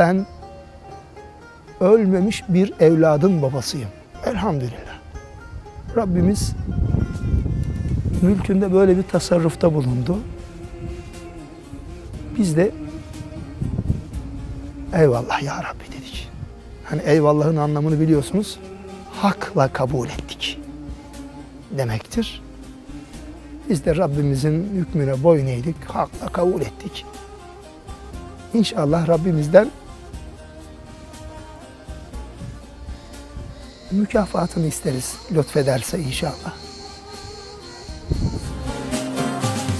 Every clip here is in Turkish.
Ben ölmemiş bir evladın babasıyım. Elhamdülillah. Rabbimiz mülkünde böyle bir tasarrufta bulundu. Biz de eyvallah ya Rabbi dedik. Hani eyvallahın anlamını biliyorsunuz. Hakla kabul ettik demektir. Biz de Rabbimizin hükmüne boyun eğdik, hakla kabul ettik. İnşallah Rabbimizden mükafatını isteriz lütfederse inşallah.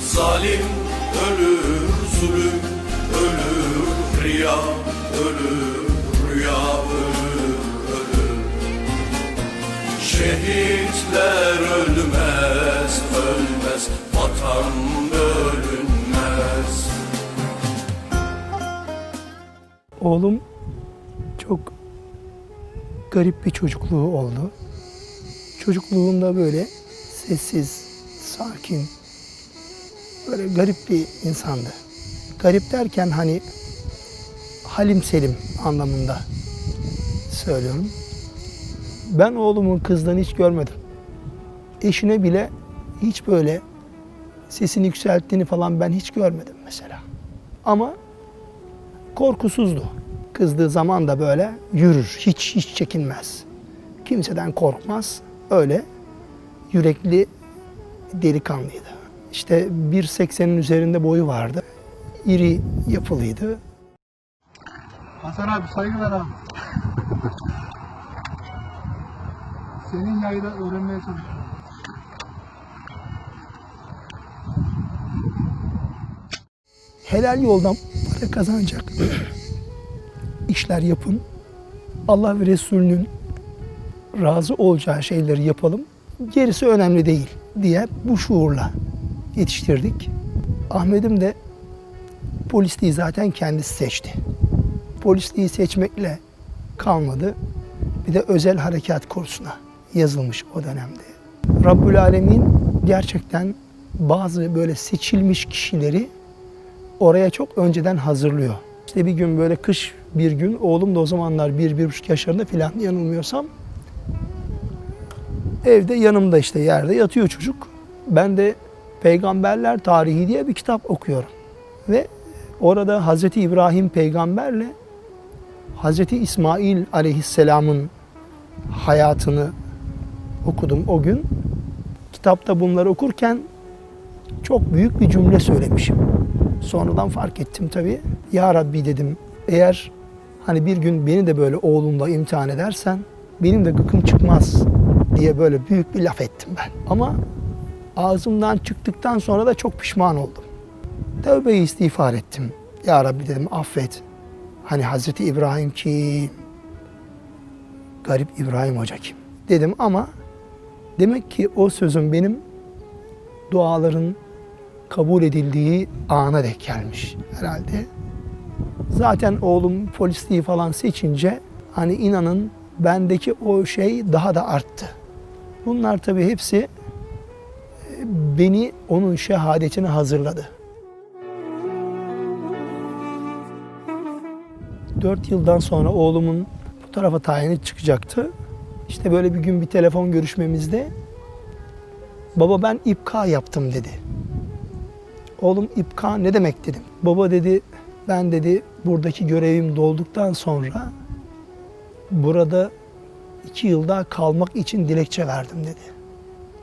Zalim ölür, zulüm ölür, riya ölür, rüya ölür, ölür. Şehitler ölmez, ölmez, vatan bölünmez. Oğlum çok garip bir çocukluğu oldu. Çocukluğunda böyle sessiz, sakin, böyle garip bir insandı. Garip derken hani halim selim anlamında söylüyorum. Ben oğlumun kızdığını hiç görmedim. Eşine bile hiç böyle sesini yükselttiğini falan ben hiç görmedim mesela. Ama korkusuzdu. Kızdığı zaman da böyle yürür, hiç hiç çekinmez. Kimseden korkmaz. Öyle yürekli delikanlıydı. İşte 1.80'in üzerinde boyu vardı. İri yapılıydı. Hasan abi saygılar abi. Senin yayda öğrenmeye çalışıyorum. helal yoldan para kazanacak işler yapın. Allah ve Resulünün razı olacağı şeyleri yapalım. Gerisi önemli değil diye bu şuurla yetiştirdik. Ahmet'im de polisliği zaten kendisi seçti. Polisliği seçmekle kalmadı. Bir de özel harekat kursuna yazılmış o dönemde. Rabbül Alemin gerçekten bazı böyle seçilmiş kişileri oraya çok önceden hazırlıyor. İşte bir gün böyle kış bir gün oğlum da o zamanlar bir, bir buçuk yaşlarında filan yanılmıyorsam evde yanımda işte yerde yatıyor çocuk. Ben de Peygamberler Tarihi diye bir kitap okuyorum. Ve orada Hazreti İbrahim peygamberle Hazreti İsmail aleyhisselamın hayatını okudum o gün. Kitapta bunları okurken çok büyük bir cümle söylemişim. Sonradan fark ettim tabii. Ya Rabbi dedim eğer hani bir gün beni de böyle oğlumla imtihan edersen benim de gıkım çıkmaz diye böyle büyük bir laf ettim ben. Ama ağzımdan çıktıktan sonra da çok pişman oldum. Tövbeyi istiğfar ettim. Ya Rabbi dedim affet. Hani Hazreti İbrahim kim? Garip İbrahim Hoca kim? Dedim ama demek ki o sözüm benim duaların kabul edildiği ana denk gelmiş herhalde. Zaten oğlum polisliği falan seçince hani inanın bendeki o şey daha da arttı. Bunlar tabii hepsi e, beni onun şehadetine hazırladı. Dört yıldan sonra oğlumun bu tarafa tayini çıkacaktı. İşte böyle bir gün bir telefon görüşmemizde baba ben ipka yaptım dedi. Oğlum ipka ne demek dedim. Baba dedi ben dedi buradaki görevim dolduktan sonra burada iki yıl daha kalmak için dilekçe verdim dedi.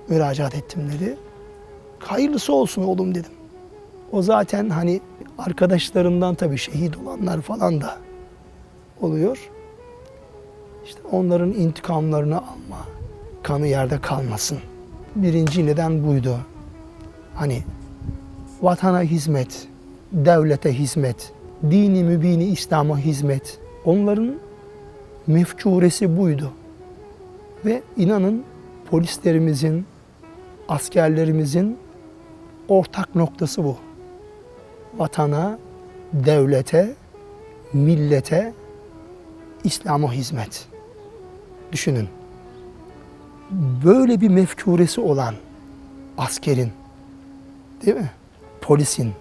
Müracaat ettim dedi. Hayırlısı olsun oğlum dedim. O zaten hani arkadaşlarından tabii şehit olanlar falan da oluyor. İşte onların intikamlarını alma, kanı yerde kalmasın. Birinci neden buydu. Hani vatana hizmet, devlete hizmet, dini mübini İslam'a hizmet. Onların mefkuresi buydu. Ve inanın polislerimizin, askerlerimizin ortak noktası bu. Vatana, devlete, millete, İslam'a hizmet. Düşünün. Böyle bir mefkuresi olan askerin, değil mi? Polisin,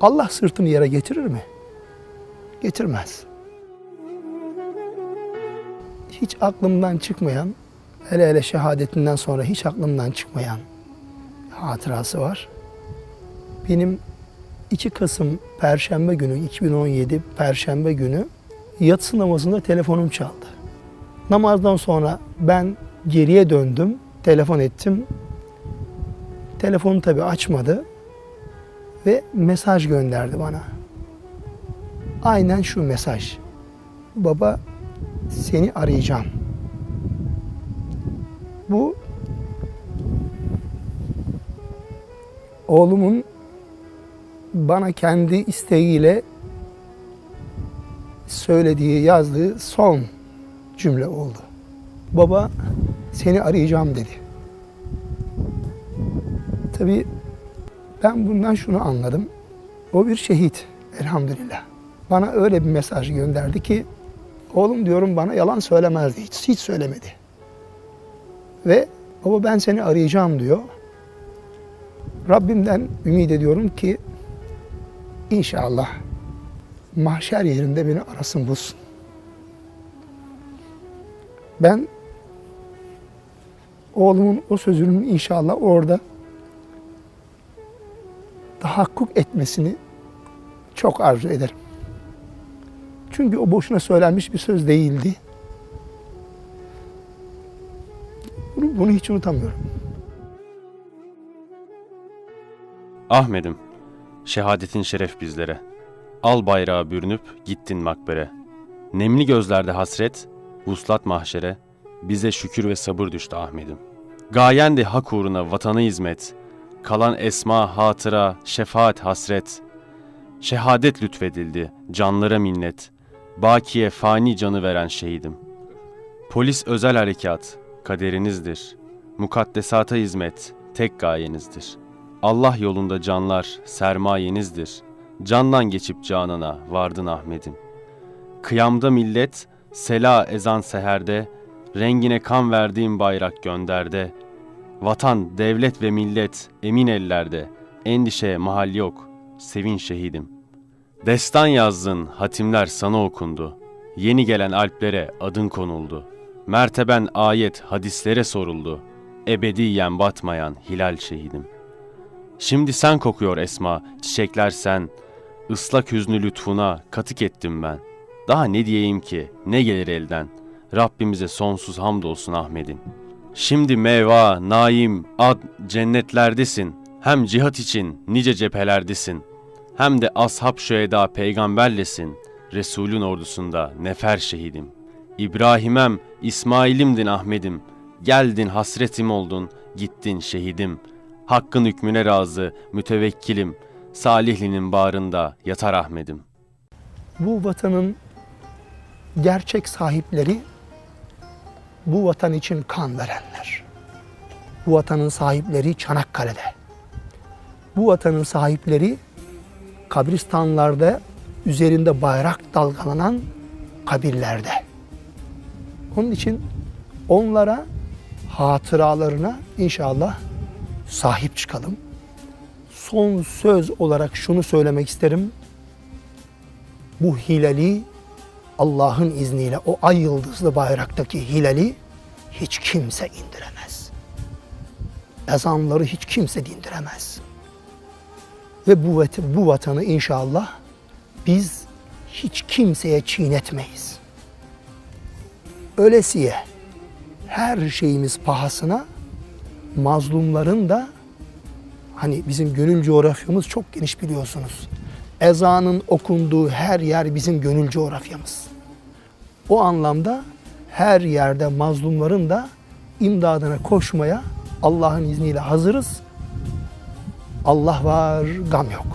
Allah sırtını yere getirir mi? Getirmez. hiç aklımdan çıkmayan, hele hele şehadetinden sonra hiç aklımdan çıkmayan hatırası var. Benim 2 Kasım Perşembe günü, 2017 Perşembe günü yatsı namazında telefonum çaldı. Namazdan sonra ben geriye döndüm, telefon ettim. Telefonu tabii açmadı ve mesaj gönderdi bana. Aynen şu mesaj. Baba seni arayacağım. Bu oğlumun bana kendi isteğiyle söylediği, yazdığı son cümle oldu. Baba seni arayacağım dedi. Tabii ben bundan şunu anladım. O bir şehit elhamdülillah. Bana öyle bir mesaj gönderdi ki oğlum diyorum bana yalan söylemezdi hiç, hiç söylemedi. Ve baba ben seni arayacağım diyor. Rabbimden ümit ediyorum ki inşallah mahşer yerinde beni arasın bulsun. Ben oğlumun o sözünün inşallah orada tahakkuk etmesini çok arzu ederim. Çünkü o boşuna söylenmiş bir söz değildi. Bunu, bunu hiç unutamıyorum. Ahmet'im, şehadetin şeref bizlere. Al bayrağı bürünüp gittin makbere. Nemli gözlerde hasret, vuslat mahşere. Bize şükür ve sabır düştü Ahmet'im. Gayendi hak uğruna vatanı hizmet. Kalan esma, hatıra, şefaat, hasret. Şehadet lütfedildi, canlara minnet. Bakiye fani canı veren şehidim. Polis özel harekat, kaderinizdir. Mukaddesata hizmet, tek gayenizdir.'' Allah yolunda canlar sermayenizdir. Candan geçip canana vardın Ahmet'im. Kıyamda millet, sela ezan seherde, rengine kan verdiğim bayrak gönderde. Vatan, devlet ve millet emin ellerde, endişeye mahal yok, sevin şehidim. Destan yazdın, hatimler sana okundu. Yeni gelen alplere adın konuldu. Merteben ayet hadislere soruldu. Ebediyen batmayan hilal şehidim.'' Şimdi sen kokuyor Esma, çiçekler sen. Islak hüznü lütfuna katık ettim ben. Daha ne diyeyim ki, ne gelir elden? Rabbimize sonsuz hamdolsun Ahmet'im. Şimdi meva, naim, ad, cennetlerdesin. Hem cihat için nice cephelerdesin. Hem de ashab şüheda peygamberlesin. Resulün ordusunda nefer şehidim. İbrahim'em, İsmail'imdin Ahmet'im. Geldin hasretim oldun, gittin şehidim.'' Hakkın hükmüne razı, mütevekkilim. Salihli'nin bağrında yatar Ahmet'im. Bu vatanın gerçek sahipleri bu vatan için kan verenler. Bu vatanın sahipleri Çanakkale'de. Bu vatanın sahipleri kabristanlarda üzerinde bayrak dalgalanan kabirlerde. Onun için onlara hatıralarına inşallah sahip çıkalım. Son söz olarak şunu söylemek isterim. Bu hilali Allah'ın izniyle o ay yıldızlı bayraktaki hilali hiç kimse indiremez. Ezanları hiç kimse dindiremez. Ve bu, bu vatanı inşallah biz hiç kimseye çiğnetmeyiz. Ölesiye her şeyimiz pahasına mazlumların da hani bizim gönül coğrafyamız çok geniş biliyorsunuz. Ezanın okunduğu her yer bizim gönül coğrafyamız. O anlamda her yerde mazlumların da imdadına koşmaya Allah'ın izniyle hazırız. Allah var, gam yok.